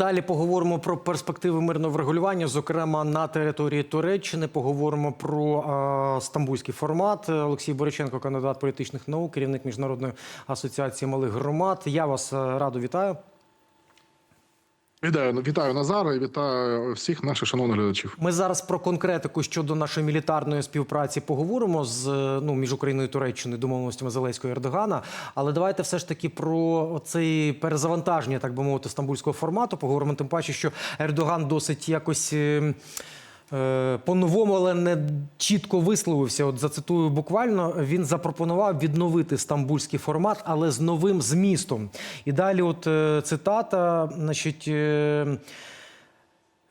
Далі поговоримо про перспективи мирного врегулювання, зокрема на території Туреччини. Поговоримо про е, стамбульський формат. Олексій Бориченко, кандидат політичних наук, керівник міжнародної асоціації малих громад. Я вас е, радо вітаю. Вітаю, вітаю Назара і вітаю всіх наших шановних глядачів. Ми зараз про конкретику щодо нашої мілітарної співпраці поговоримо з е, ну між Україною і Туреччиною домовленостями Зеленського і Ердогана. Але давайте все ж таки про цей перезавантаження, так би мовити, стамбульського формату. Поговоримо тим паче, що Ердоган досить якось. Е, е, По-новому, але не чітко висловився. От зацитую буквально. Він запропонував відновити стамбульський формат, але з новим змістом. І далі, от е, цитата, значить.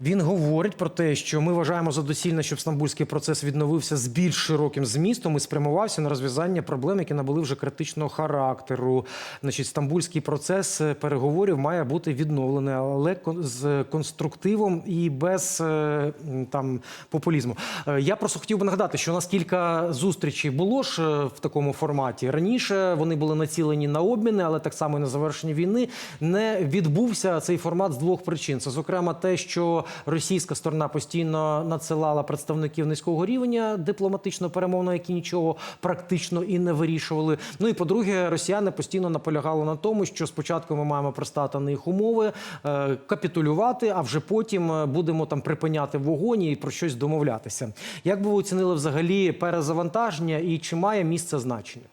Він говорить про те, що ми вважаємо за доцільне, щоб стамбульський процес відновився з більш широким змістом і спрямувався на розв'язання проблем, які набули вже критичного характеру. Значить, стамбульський процес е, переговорів має бути відновлений, але з конструктивом і без е, там популізму. Е, Я просто хотів би нагадати, що у нас кілька зустрічей було ж в такому форматі. Раніше вони були націлені на обміни, але так само і на завершення війни не відбувся цей формат з двох причин. Це зокрема те, що російська сторона постійно надсилала представників низького рівня дипломатично перемовно, які нічого практично і не вирішували. Ну і по-друге, росіяни постійно наполягали на тому, що спочатку ми маємо пристати на їх умови, е, капітулювати, а вже потім е, будемо там припиняти вогонь і про щось домовлятися. Як би ви оцінили взагалі перезавантаження і чи має місце значення?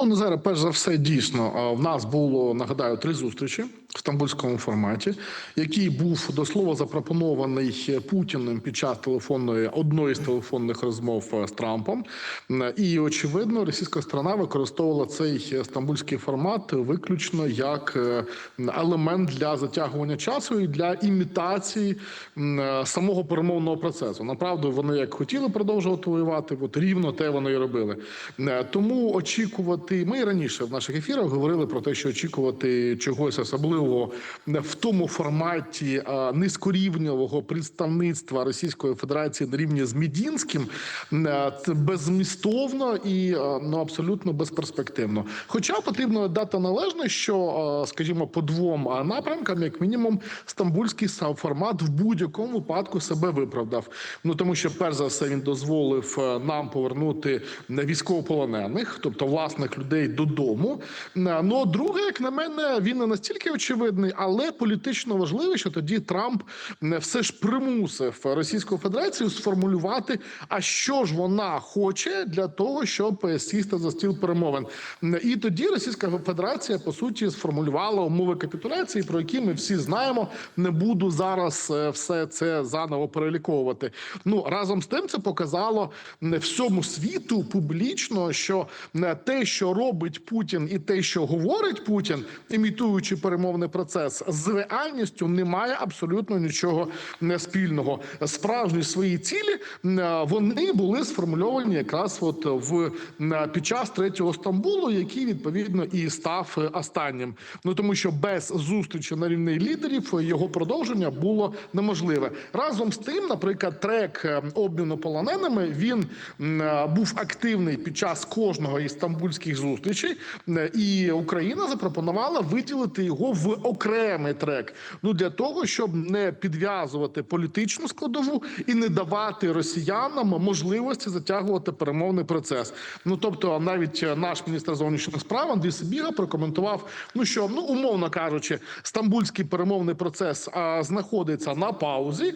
Ну, Назара, перш за все, дійсно, в нас було нагадаю три зустрічі в стамбульському форматі, який був до слова запропонований Путіним під час телефонної одної з телефонних розмов е, з Трампом. І очевидно, російська сторона використовувала цей стамбульський формат виключно як е, елемент для затягування часу і для імітації е, самого перемовного процесу. Направду вони як хотіли продовжувати воювати, от рівно те вони і робили. Тому очікувати. Ми і раніше в наших ефірах говорили про те, що очікувати чогось особливого в тому форматі е, представництва Російської Федерації на рівні з Мідінським це беззмістовно і ну абсолютно безперспективно. Хоча потрібно дати належне, що скажімо, по двом напрямкам, як мінімум, стамбульський формат в будь-якому випадку себе виправдав. Ну тому що, перш за все, він дозволив е, нам повернути військовополонених, тобто власних людей додому. Е, Ну, друге, як на мене, він не настільки очевидний, але політично важливий, що тоді Трамп е, все ж примусив Російську Федерацію сформулювати, а що ж вона хоче для того, щоб сісти за стіл перемовин. Е, І тоді Російська Федерація по суті сформулювала умови капітуляції, про які ми всі знаємо. Не буду зараз все це заново переліковувати. Ну разом з тим, це показало е, всьому світу публічно, що те, що робить Путін, і те, що говорить Путін, імітуючи перемовний процес з реальністю, не має абсолютно нічого не спільного. Справжні свої цілі е, вони були сформульовані якраз от в е, під час третього Стамбулу, який відповідно і став е, останнім. Ну тому що без зустрічі на рівні лідерів його продовження було неможливе. Разом з тим, наприклад, трек обміну полоненими він був активний під час кожного із стамбульських зустрічей, Е, і Україна запропонувала виділити його в окремий трек. Ну для того, щоб не підв'язувати політичну складову і не давати росіянам можливості затягувати перемовний процес. Ну тобто, навіть е, наш міністр зовнішніх справ Андрій Сибіга прокоментував, ну що ну умовно кажучи, стамбульський перемовний процес а, знаходиться на паузі,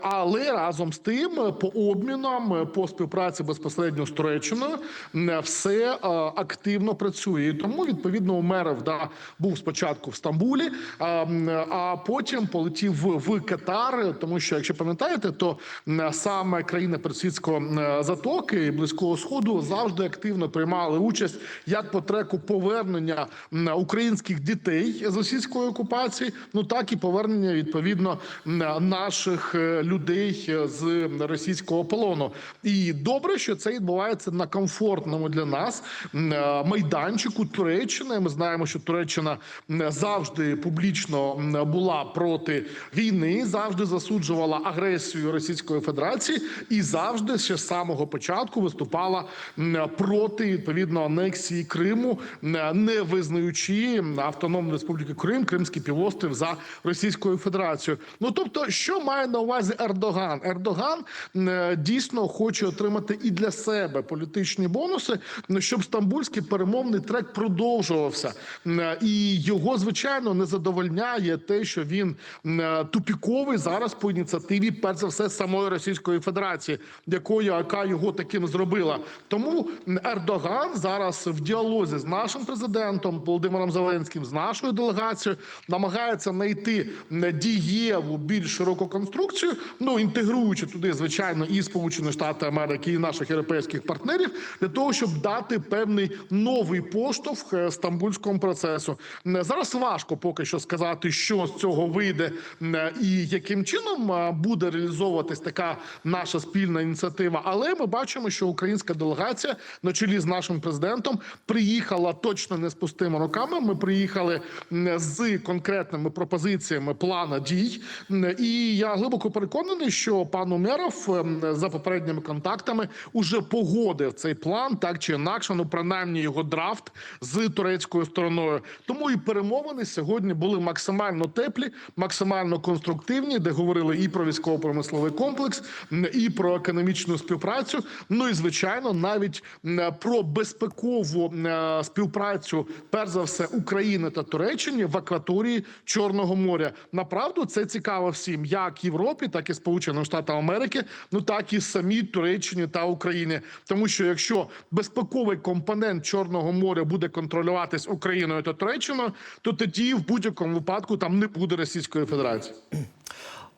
але разом з тим, е, по обмінам, по співпраці безпосередньо з Туреччиною, все е, активно працює. І тому відповідно Умеров да був спочатку в Стамбулі, а, а потім полетів в, в Катар. Тому що, якщо пам'ятаєте, то саме країни Персидського затоки і близького сходу завжди активно приймали участь як по треку повернення українських дітей з російської окупації, ну так і повернення відповідно наших е, людей е, з російського полону. І добре, що це відбувається на комфортному для нас майданчику Туреччини. Ми знаємо, що Туреччина завжди. публічно була проти війни, завжди засуджувала агресію Російської Федерації і завжди ще з самого початку виступала проти відповідно анексії Криму, не визнаючи автономну республіку Крим, Кримський півострів за Російською Федерацією. Ну тобто, що має на увазі Ердоган? Ердоган дійсно хоче отримати і для себе політичні бонуси, ну, щоб стамбульський перемовний трек продовжувався. І його звичайно не задовольняє те, що він тупіковий зараз по ініціативі, перш за все, самої Російської Федерації, якою яка його таким зробила. Тому Ердоган зараз в діалозі з нашим президентом Володимиром Зеленським, з нашою делегацією, намагається знайти дієву більш широку конструкцію, ну інтегруючи туди, звичайно, і Сполучені Штати Америки, і наших європейських партнерів, для того, щоб дати певний новий поштовх е, стамбульському процесу. М, Зараз важко поки що сказати, що з цього вийде і яким чином е, буде реалізовуватись така наша спільна ініціатива. Але ми бачимо, що українська делегація на чолі з нашим президентом приїхала точно не з пустими руками. Ми приїхали з конкретними пропозиціями плана дій. І я глибоко переконаний, що пан Умеров за попередніми контактами уже погодив цей план, так чи інакше, ну принаймні його драфт з турецькою стороною. Тому і перемовини сьогодні були максимально теплі, максимально конструктивні, де говорили і про військово-промисловий комплекс, і про економічну співпрацю. Ну і звичайно, навіть про безпекову е, співпрацю, перш за все, України та Туреччини в акваторії Чорного моря. Направду це цікаво всім, як Європі, так і Сполученим Штатам Америки, ну так і самій Туреччині та Україні. Тому що якщо безпековий компонент Чорного моря буде контролюватись Україною та Туреччиною, то тоді в будь-якому випадку там не буде Російської Федерації.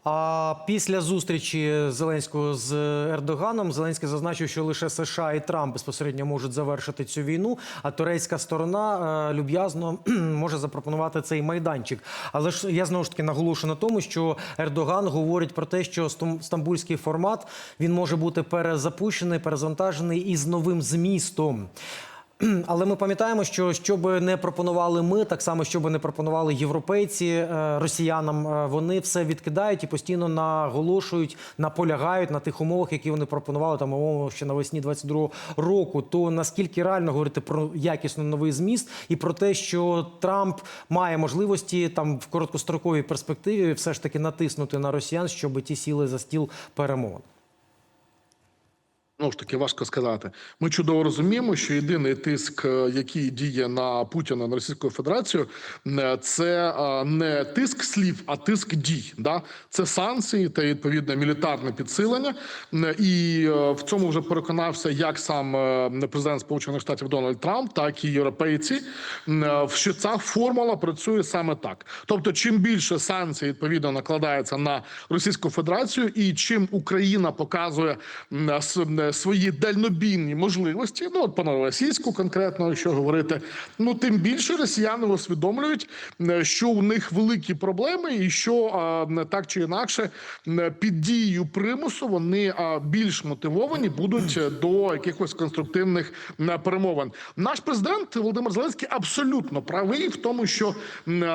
А після зустрічі Зеленського з Ердоганом Зеленський зазначив, що лише США і Трамп безпосередньо можуть завершити цю війну, а турецька сторона е, люб'язно може запропонувати цей майданчик. Але ж я знову ж таки наголошую на тому, що Ердоган говорить про те, що стам- стамбульський формат він може бути перезапущений, перезавантажений із новим змістом. Але ми пам'ятаємо, що що би не пропонували ми, так само що би не пропонували європейці е, росіянам, е, вони все відкидають і постійно наголошують, наполягають на тих умовах, які вони пропонували там умовно ще навесні 22-го року. То наскільки реально говорити про якісно новий зміст і про те, що Трамп має можливості там в короткостроковій перспективі все ж таки натиснути на росіян, щоб ті сіли за стіл перемовин. Знову ж таки, важко сказати. Ми чудово розуміємо, що єдиний тиск, е, який діє на Путіна на Російську Федерацію, е, це е, не тиск слів, а тиск дій. Да? Це санкції та відповідне мілітарне підсилення. І в цьому вже переконався як сам президент Сполучених Штатів Дональд Трамп, так і європейці. Що ця формула працює саме так. Тобто, чим більше санкцій відповідно накладається на Російську Федерацію, і чим Україна показує м, свої дальнобійні можливості, ну от по російську конкретно, якщо говорити, ну тим більше росіяни усвідомлюють, що у них великі проблеми, і що а, так чи інакше під дією примусу вони більш мотивовані будуть е, до якихось конструктивних перемовин. Наш президент Володимир Зеленський абсолютно правий в тому, що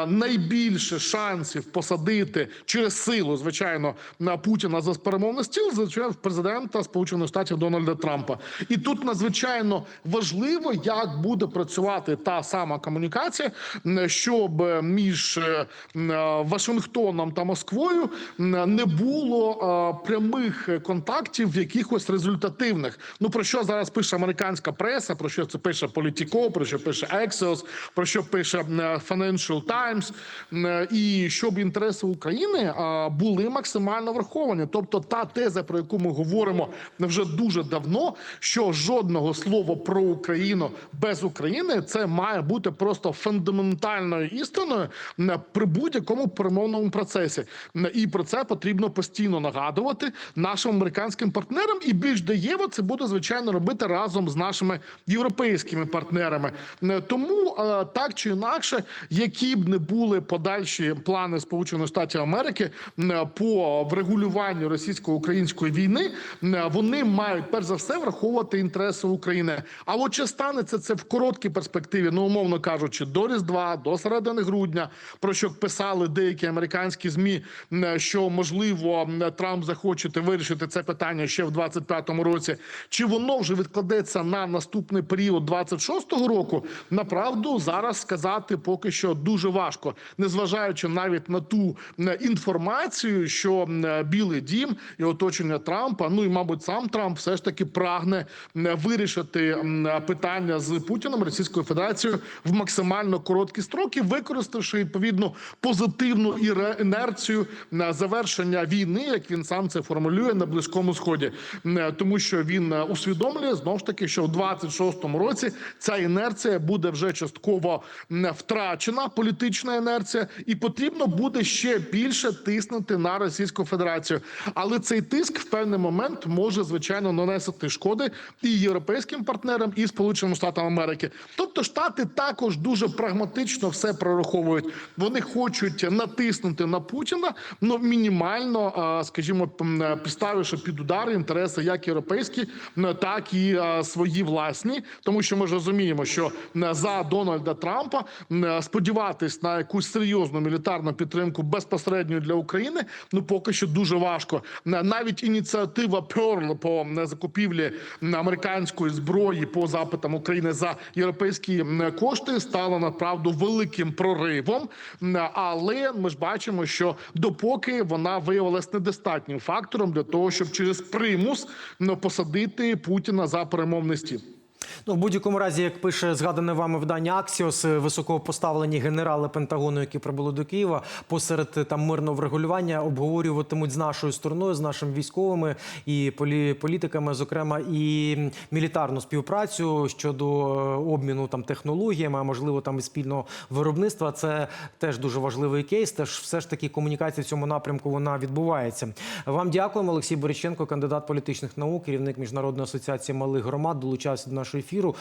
найбільше шансів посадити через силу, звичайно, на Путіна за перемовний стіл, звичайно, президента Сполучених Штатів Дональда Трампа. І тут надзвичайно важливо, як буде працювати та сама комунікація, щоб е, між е, е, Вашингтоном та Москвою не було прямих контактів якихось результативних. Ну про що зараз пише американська преса, про що це пише Політіко, про що пише Axios, про що пише Financial Times, і щоб інтереси України були максимально враховані. Тобто, та теза, про яку ми говоримо вже дуже давно, що жодного слова про Україну без України це має бути просто фундаментальною істиною при будь-якому перемовному процесі. І про це потрібно постійно нагадувати нашим американським партнерам. І більш дієво це буде звичайно робити разом з нашими європейськими партнерами. Тому е, так чи інакше, які б не були подальші плани Сполучених Штатів Америки м, по врегулюванню російсько-української війни, м, вони мають мають перш за все враховувати інтереси України. А от чи станеться це в короткій перспективі, ну умовно кажучи, до Різдва, до середини грудня, про що писали деякі американські змі, що можливо Трамп захоче вирішити це питання ще в 25-му році. Чи воно вже відкладеться на наступний період 26-го року? Направду зараз сказати поки що дуже важко, незважаючи навіть на ту інформацію, що Білий Дім і оточення Трампа, ну і мабуть сам Трамп все ж таки прагне вирішити питання з Путіним Російською Федерацією в максимально короткі строки, використавши відповідно позитивну інерцію на завершення війни, як він сам це формулює на близькому сході, тому що він е, усвідомлює знову ж таки, що в 26-му році ця інерція буде вже частково втрачена, політична інерція, і потрібно буде ще більше тиснути на Російську Федерацію. Але цей тиск в певний момент може звичайно нанести шкоди і європейським партнерам, і Сполученим Штатам Америки. Тобто штати також дуже прагматично все прораховують. Вони хочуть натиснути на Путіна, ну мінімально, скажімо, підставивши під удар інтереси як європейські, так і свої власні, тому що ми ж розуміємо, що за Дональда Трампа сподіватись на якусь серйозну мілітарну підтримку безпосередньо для України, ну поки що дуже важко. Навіть ініціатива Pearl по закупівлі американської зброї по запитам України за європейські кошти стала направду великим проривом. Але ми ж бачимо, що допоки вона виявилась недостатнім фактором для того, щоб через примус посадити Путіна за перемовний стіл. Ну, в будь-якому разі, як пише згадане вами видання Аксіос, е, високопоставлені генерали Пентагону, які прибули до Києва, посеред е, там мирного врегулювання обговорюватимуть з нашою стороною, з нашими військовими і полі- політиками, зокрема і мілітарну співпрацю щодо е, обміну там технологіями, а можливо там і спільного виробництва. Це теж дуже важливий кейс. Теж все ж таки комунікація в цьому напрямку вона відбувається. Вам дякуємо, Олексій Бориченко, кандидат політичних наук, керівник міжнародної асоціації малих громад, долучався до нашого ефіру.